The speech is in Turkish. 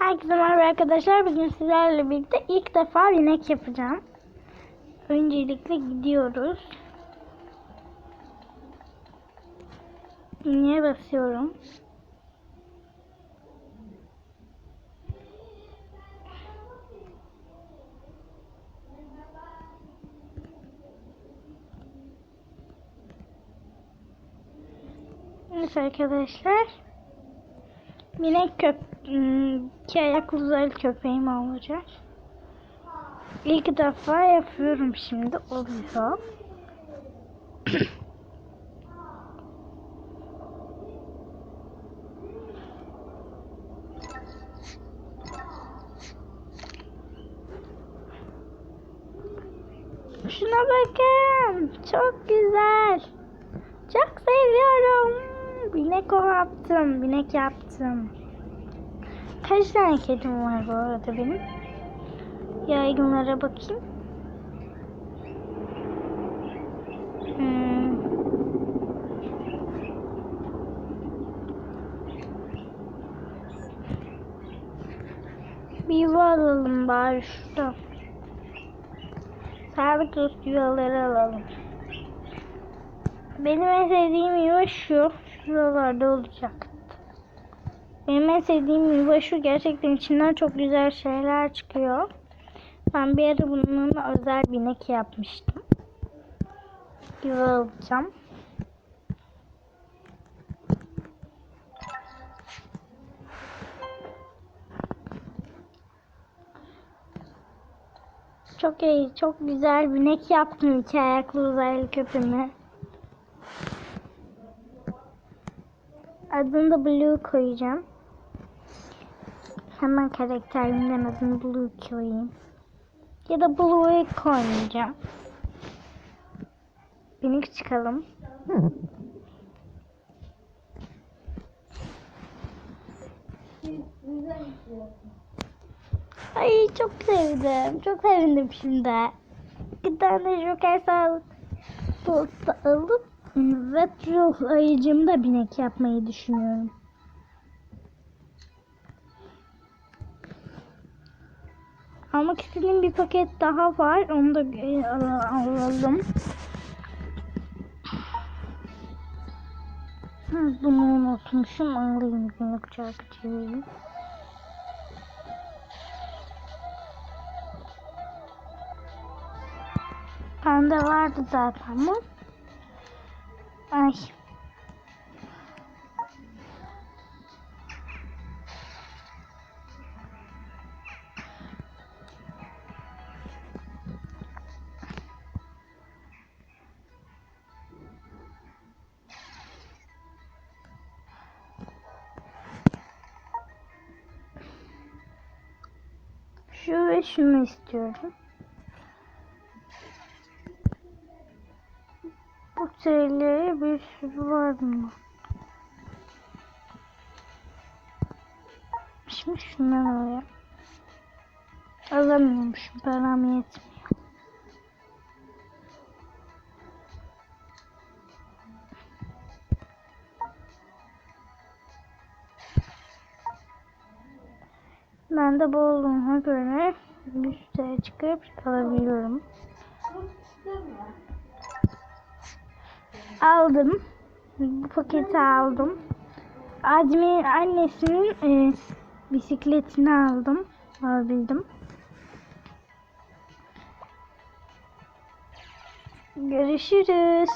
Herkese merhaba arkadaşlar. Bugün sizlerle birlikte ilk defa inek yapacağım. Öncelikle gidiyoruz. İneğe basıyorum. Evet arkadaşlar. Minik köp hmm, iki ayaklı uzaylı köpeğim olacak. İlk defa yapıyorum şimdi oluyor. Şuna bakın. Çok güzel. Çok seviyorum. Binek yaptım. Binek yaptım. Kaç tane kedim var bu arada benim? Yaygınlara bakayım. Hmm. Bir yuva alalım bari şurada. Sağlık yuvaları alalım. Benim en sevdiğim yuva şu. Şuralarda olacak. Benim en sevdiğim yuva şu. Gerçekten içinden çok güzel şeyler çıkıyor. Ben bir ara bununla özel bir inek yapmıştım. Yuva alacağım. Çok iyi, çok güzel bir inek yaptım iki ayaklı uzaylı köpeğime. Adını da Blue koyacağım. Hemen karakterimden adını Blue koyayım. Ya da Blue'yu koymayacağım. Binik çıkalım. Ay çok sevdim. Çok sevindim şimdi. Bir tane Joker sağlık posta alıp ve ruh ayıcımda binek yapmayı düşünüyorum. Almak istediğim bir paket daha var. Onu da e, al- alalım. Bunu unutmuşum. Alayım günlük çarpıcıyı. Bende vardı zaten bu. Ay. Şu ve şunu istiyorum. Bu türlü bir sürü var mı? Şimdi şundan alayım. Alamıyormuşum. Param yetmiyor. Ben de bu olduğuna göre üstüne çıkıp alabiliyorum. Aldım. Bu paketi aldım. Adem'in annesinin e, bisikletini aldım. Alabildim. Görüşürüz.